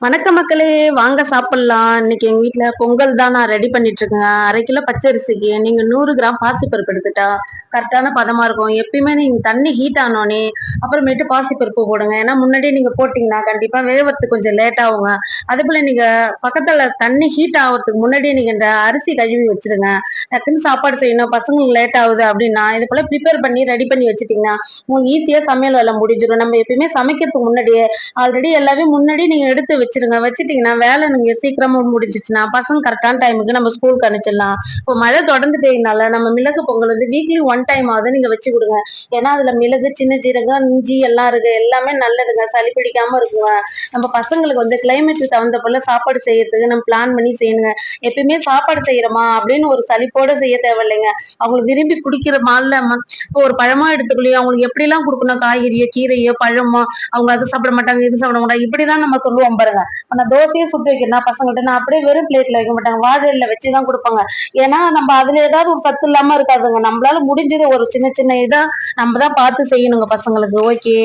வணக்க மக்களே வாங்க சாப்பிடலாம். இன்னைக்கு எங்க வீட்டுல பொங்கல் தான் நான் ரெடி பண்ணிட்டு இருக்கேன். அரை கிலோ பச்சரிசிக்கு நீங்க நூறு கிராம் பாசிப்பருப்பு எடுத்துட்டா கரெக்டான பதமாக இருக்கும். எப்பயுமே நீங்க தண்ணி ஹீட் ஆனோடனே அப்புறமேட்டு பாசிப்பருப்பு போடுங்க. ஏன்னா முன்னாடியே நீங்கள் போட்டிங்கன்னா கண்டிப்பாக வேவறதுக்கு கொஞ்சம் லேட் ஆகுங்க. அதே போல் நீங்கள் பக்கத்தில் தண்ணி ஹீட் ஆகிறதுக்கு முன்னாடியே நீங்கள் இந்த அரிசி கழுவி வச்சிருங்க. டக்குன்னு சாப்பாடு செய்யணும். பசங்களுக்கு லேட் ஆகுது அப்படின்னா இது போல் ப்ரிப்பேர் பண்ணி ரெடி பண்ணி வச்சுட்டிங்கன்னா உங்களுக்கு ஈஸியாக சமையல் வேலை முடிஞ்சிடும். நம்ம எப்பயுமே சமைக்கிறதுக்கு முன்னாடியே ஆல்ரெடி எல்லாமே முன்னாடி நீங்கள் எடுத்து வச்சிருங்க. வச்சுட்டிங்கன்னா வேலை நீங்கள் சீக்கிரமாக முடிஞ்சிச்சுன்னா பசங்க கரெக்டான டைமுக்கு நம்ம ஸ்கூலுக்கு அனுப்பிச்சிடலாம். இப்போ மழை தொடர்ந்து பெய்யனால நம்ம மிளகு பொங்கல் வந்து வீக்லி ஒன் டைம் ஆகுது நீங்க வச்சு கொடுங்க. ஏன்னா அதுல மிளகு சின்ன ஜீரகம் இஞ்சி எல்லாம் இருக்கு. எல்லாமே நல்லதுங்க. சளி பிடிக்காம இருக்குங்க. நம்ம பசங்களுக்கு வந்து கிளைமேட்டுக்கு தகுந்த போல சாப்பாடு செய்யறதுக்கு நம்ம பிளான் பண்ணி செய்யணுங்க. எப்பயுமே சாப்பாடு செய்யறோமா அப்படின்னு ஒரு சளிப்போட செய்ய தேவையில்லைங்க. அவங்களுக்கு விரும்பி குடிக்கிற மாதிரி இப்போ ஒரு பழமா எடுத்துக்கலையோ அவங்களுக்கு எப்படிலாம் கொடுக்கணும்? காய்கறியோ கீரையோ பழமோ அவங்க அது சாப்பிட மாட்டாங்க இது சாப்பிட மாட்டாங்க. இப்படிதான் நம்ம சொல்லுவோம் பாருங்க. ஆனா தோசையை சுட்டு வைக்கிறேன்னா பசங்கள்ட்ட நான் அப்படியே வெறும் பிளேட்ல வைக்க மாட்டாங்க. வாழையில வச்சுதான் கொடுப்பாங்க. ஏன்னா நம்ம அதுல ஏதாவது ஒரு சத்து இல்லாம இருக்காதுங்க. நம்மளால முடிஞ்சது ஒரு சின்ன சின்ன இதா நம்ம தான் பார்த்து செய்யணுங்க பசங்களுக்கு. ஓகே